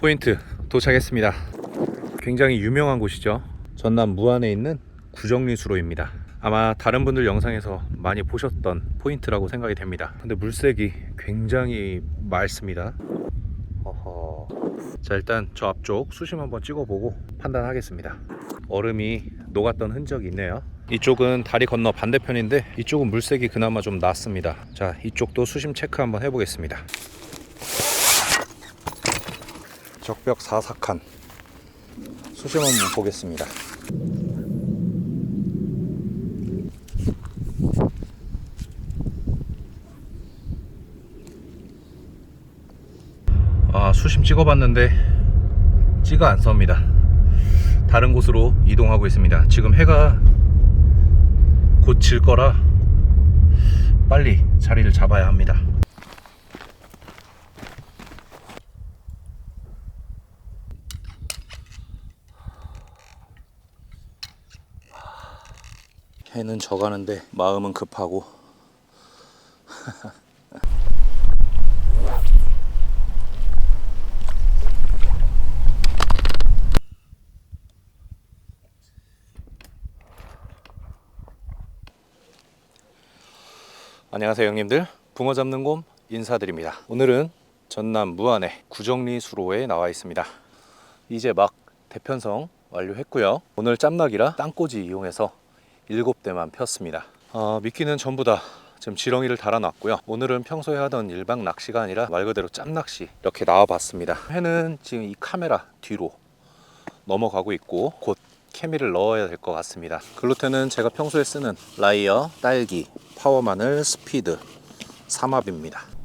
포인트 도착했습니다. 굉장히 유명한 곳이죠. 전남 무안에 있는 구정리수로입니다. 아마 다른 분들 영상에서 많이 보셨던 포인트라고 생각이 됩니다. 근데 물색이 굉장히 맑습니다. 어허. 자 일단 저 앞쪽 수심 한번 찍어보고 판단하겠습니다. 얼음이 녹았던 흔적이 있네요. 이쪽은 다리 건너 반대편인데 이쪽은 물색이 그나마 좀 낫습니다. 자 이쪽도 수심 체크 한번 해보겠습니다. 적벽 사삭한 수심 한번 보겠습니다. 아 수심 찍어봤는데 찌가 안 섭니다. 다른 곳으로 이동하고 있습니다. 지금 해가 곧 질 거라 빨리 자리를 잡아야 합니다. 해는 져가는데 마음은 급하고. 안녕하세요 형님들. 붕어 잡는 곰 인사드립니다. 오늘은 전남 무안의 구정리 수로에 나와 있습니다. 이제 막 대편성 완료했고요. 오늘 짬낙이라 땅꽂이 이용해서 7대만 폈습니다 어, 미끼는 전부 다 지금 지렁이를 달아놨고요 오늘은 평소에 하던 일방 낚시가 아니라 말 그대로 짬낚시 이렇게 나와봤습니다 해는 지금 이 카메라 뒤로 넘어가고 있고 곧 케미를 넣어야 될 것 같습니다. 글루텐은 제가 평소에 쓰는 라이어, 딸기, 파워마늘, 스피드, 삼합입니다.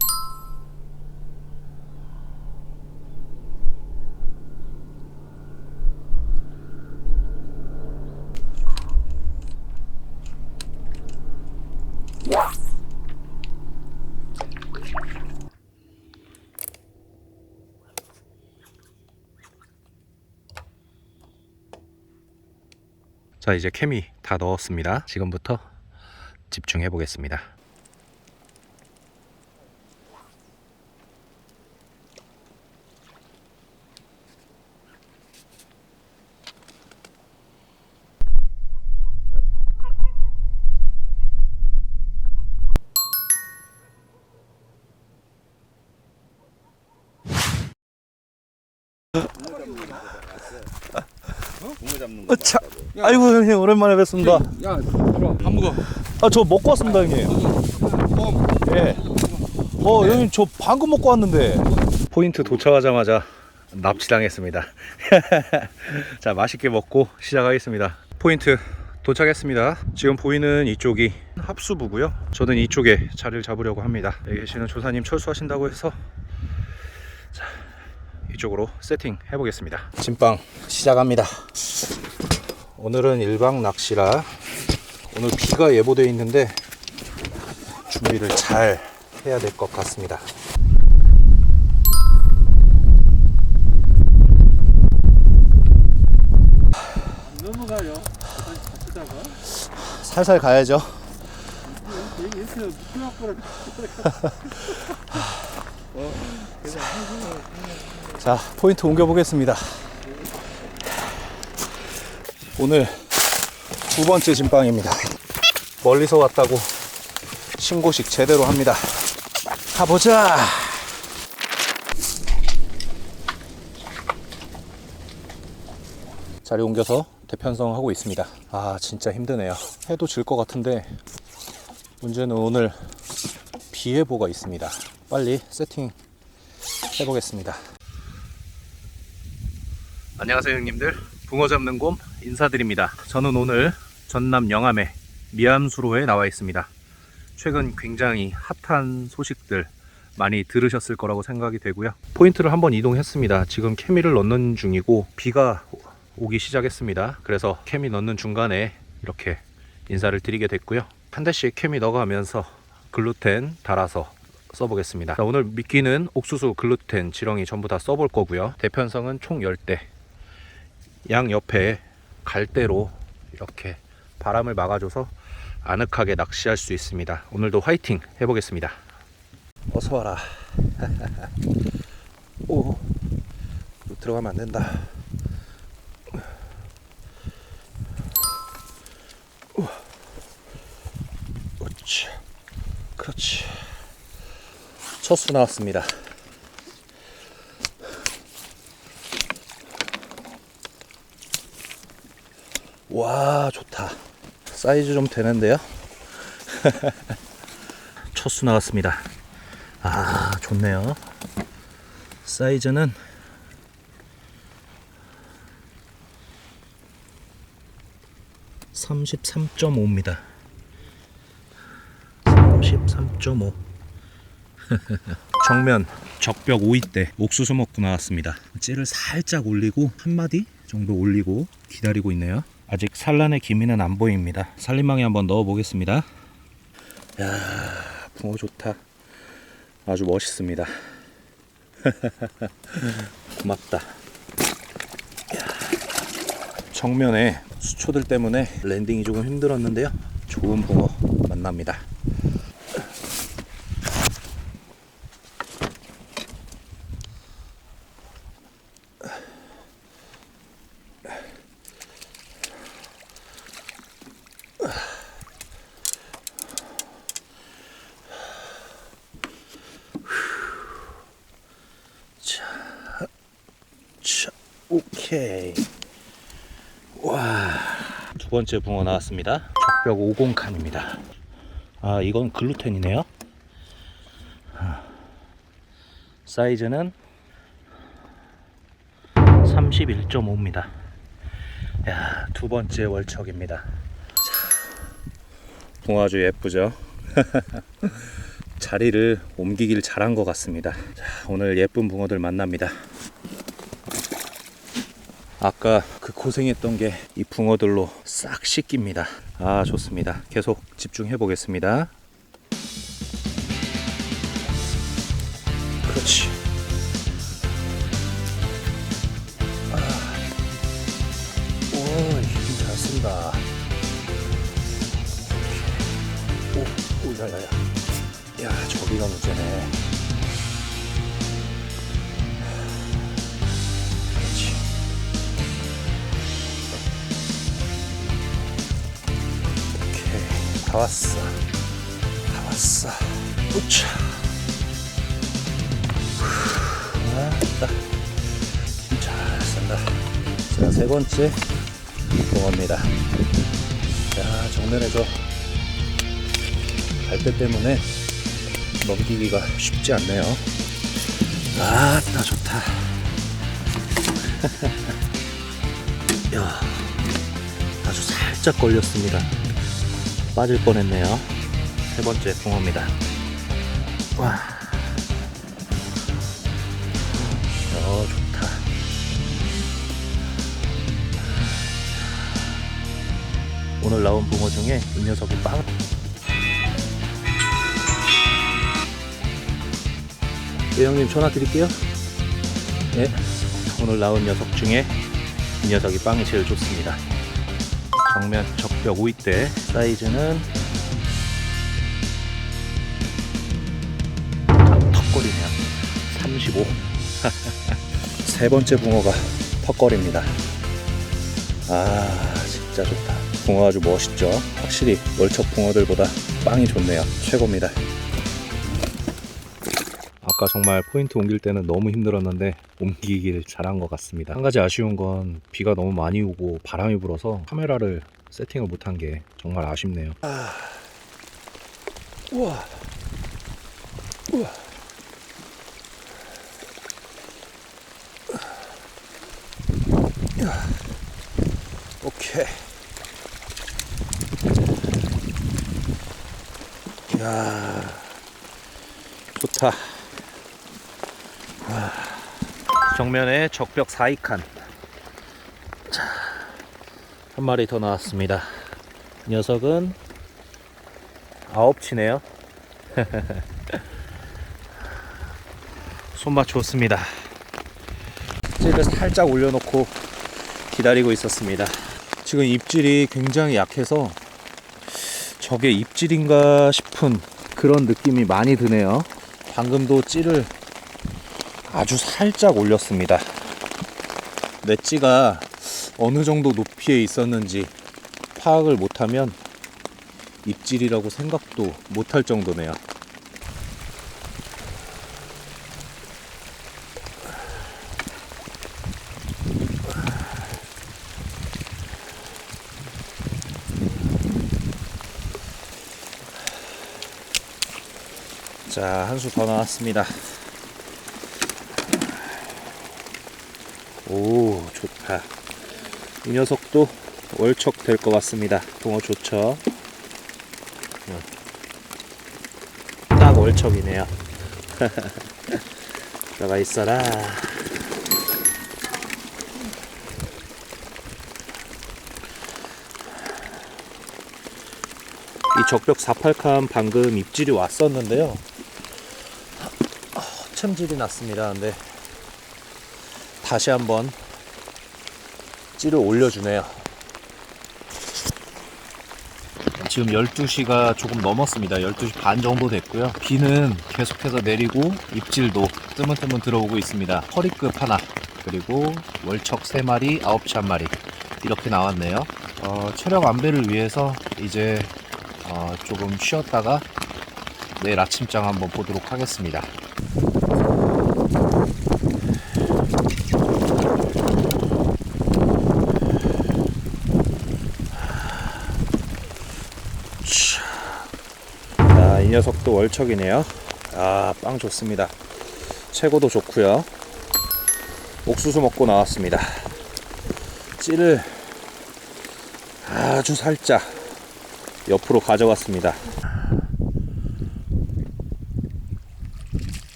자 이제 케미 다 넣었습니다. 지금부터 집중해 보겠습니다. 아이고 형님 오랜만에 뵙습니다. 야, 들어와. 밥 먹어. 아 저 먹고 왔습니다 형님. 예. 어 형님 저 방금 먹고 왔는데. 포인트 도착하자마자 납치당했습니다. 자 맛있게 먹고 시작하겠습니다. 포인트 도착했습니다. 지금 보이는 이쪽이 합수부고요. 저는 이쪽에 자리를 잡으려고 합니다. 여기 계시는 조사님 철수하신다고 해서 자, 이쪽으로 세팅 해보겠습니다. 진빵 시작합니다. 오늘은 일박 낚시라 오늘 비가 예보되어 있는데 준비를 잘 해야 될 것 같습니다. 넘어가요. 살살 가야죠. 자, 포인트 옮겨 보겠습니다. 오늘 두 번째 진빵입니다. 멀리서 왔다고 신고식 제대로 합니다. 가보자. 자리 옮겨서 대편성 하고 있습니다. 아, 진짜 힘드네요. 해도 질 것 같은데 문제는 오늘 비 예보가 있습니다. 빨리 세팅 해보겠습니다. 안녕하세요 형님들 붕어 잡는 곰 인사드립니다. 저는 오늘 전남 영암의 미암수로에 나와 있습니다. 최근 굉장히 핫한 소식들 많이 들으셨을 거라고 생각이 되고요. 포인트를 한번 이동했습니다. 지금 케미를 넣는 중이고 비가 오기 시작했습니다. 그래서 케미 넣는 중간에 이렇게 인사를 드리게 됐고요. 한 대씩 케미 넣어가면서 글루텐 달아서 써보겠습니다. 자, 오늘 미끼는 옥수수 글루텐 지렁이 전부 다 써볼 거고요. 대편성은 총 10대. 양 옆에 갈대로 이렇게 바람을 막아줘서 아늑하게 낚시할 수 있습니다. 오늘도 화이팅 해보겠습니다. 어서 와라. 오, 들어가면 안 된다. 그렇지. 그렇지. 첫 수 나왔습니다. 와, 좋다. 사이즈 좀 되는데요? 첫 수 나왔습니다. 아, 좋네요. 사이즈는 (33.5입니다) (33.5) 정면 적벽 5위대 옥수수 먹고 나왔습니다. 찌를 살짝 올리고 한 마디 정도 올리고 기다리고 있네요. 아직 산란의 기미는 안 보입니다. 살림망에 한번 넣어 보겠습니다. 야, 붕어 좋다. 아주 멋있습니다. 고맙다. 야, 정면에 수초들 때문에 랜딩이 조금 힘들었는데요. 좋은 붕어 만납니다. 자, 오케이. 와, 두 번째 붕어 나왔습니다. 적벽 50칸입니다. 아, 이건 글루텐이네요. 아, 사이즈는 31.5입니다. 야, 두 번째 월척입니다. 자, 붕어 아주 예쁘죠? 자리를 옮기길 잘한 것 같습니다. 자, 오늘 예쁜 붕어들 만납니다. 아까 그 고생했던 게 이 붕어들로 싹 씻깁니다. 아, 좋습니다. 계속 집중해 보겠습니다. 그렇지. 아. 오, 힘 잘 쓴다. 오, 오, 야 야 야. 야, 저기가 문제네. 다 왔어. 다 왔어. 우차. 아따 잘 쓴다. 자 세 번째 공원입니다. 야 정면에서 갈대 때문에 넘기기가 쉽지 않네요. 아따 좋다. 야 아주 살짝 걸렸습니다 빠질 뻔했네요. 세 번째 붕어입니다. 와. 어, 좋다. 오늘 나온 붕어 중에 이 녀석이 빵. 예, 형님 전화 드릴게요. 예. 오늘 나온 녀석 중에 이 녀석이 빵이 제일 좋습니다. 정면 적 벽 5위대 사이즈는 턱걸이네요. 35 세 번째 붕어가 턱걸입니다. 아 진짜 좋다. 붕어 아주 멋있죠? 확실히 월척 붕어들보다 빵이 좋네요. 최고입니다 아까 정말 포인트 옮길 때는 너무 힘들었는데 옮기길 잘한 것 같습니다. 한 가지 아쉬운 건 비가 너무 많이 오고 바람이 불어서 카메라를 세팅을 못한 게 정말 아쉽네요. 우와. 우와. 오케이. 야, 좋다. 정면에 적벽 4이칸 자, 한 마리 더 나왔습니다. 이 녀석은 아홉치네요. 손맛 좋습니다. 찌를 살짝 올려놓고 기다리고 있었습니다. 지금 입질이 굉장히 약해서 저게 입질인가 싶은 그런 느낌이 많이 드네요. 방금도 찌를 아주 살짝 올렸습니다. 넷지가 어느 정도 높이에 있었는지 파악을 못하면 입질이라고 생각도 못할 정도네요. 자, 한 수 더 나왔습니다. 오, 좋다. 이 녀석도 월척 될 것 같습니다. 붕어 좋죠? 어. 딱 월척이네요. 들어가 있어라. 이 적벽 48칸 방금 입질이 왔었는데요. 첨질이 났습니다. 근데 다시 한번 찌를 올려주네요. 지금 12시가 조금 넘었습니다. 12시 반 정도 됐고요. 비는 계속해서 내리고 입질도 뜨문뜨문 들어오고 있습니다. 허리급 하나, 그리고 월척 3마리, 9치 1마리 이렇게 나왔네요. 어, 체력 안배를 위해서 이제 어, 조금 쉬었다가 내일 아침장 한번 보도록 하겠습니다. 자, 이 녀석도 월척이네요. 아, 빵 좋습니다. 최고도 좋고요. 옥수수 먹고 나왔습니다. 찌를 아주 살짝 옆으로 가져갔습니다.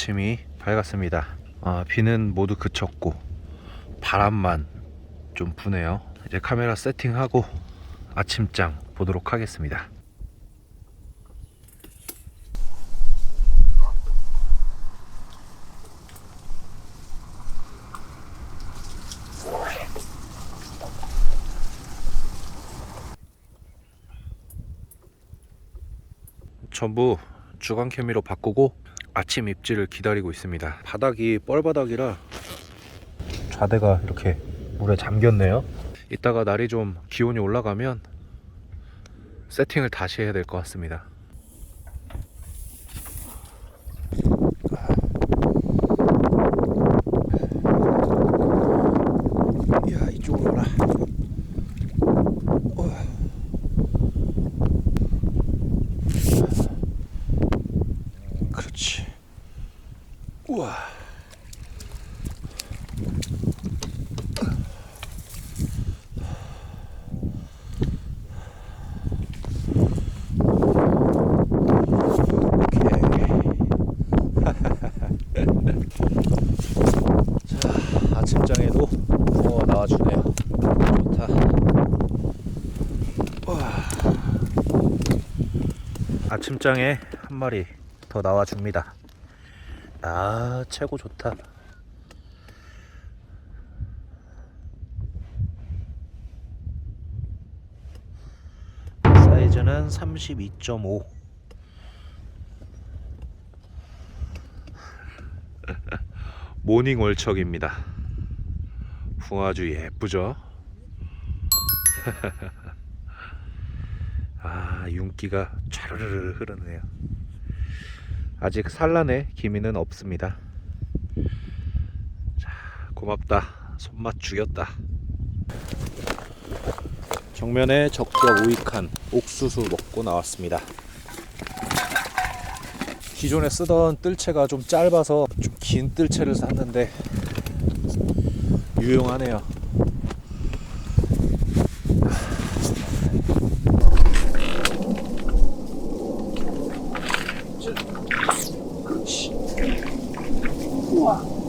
아침이 밝았습니다. 아, 비는 모두 그쳤고 바람만 좀 부네요. 이제 카메라 세팅하고 아침장 보도록 하겠습니다. 전부 주간 케미로 바꾸고 아침 입질을 기다리고 있습니다. 바닥이 뻘바닥이라 좌대가 이렇게 물에 잠겼네요. 이따가 날이 좀 기온이 올라가면 세팅을 다시 해야 될 것 같습니다. 야 이쪽으로 오라. 어. 그렇지. 우와. 자, 아침장에도 붕어가 나와주네요. 좋다. 우와. 아침장에 한 마리 더 나와줍니다. 아, 최고 좋다. 사이즈는 32.5. 모닝 월척입니다. 붕아주 예쁘죠? 아, 윤기가 촤르르 흐르네요. 아직 산란의 기미는 없습니다. 자, 고맙다. 손맛 죽였다. 정면에 적격 우익한 옥수수 먹고 나왔습니다. 기존에 쓰던 뜰채가 좀 짧아서 좀 긴 뜰채를 샀는데 유용하네요. 그렇지. 우와.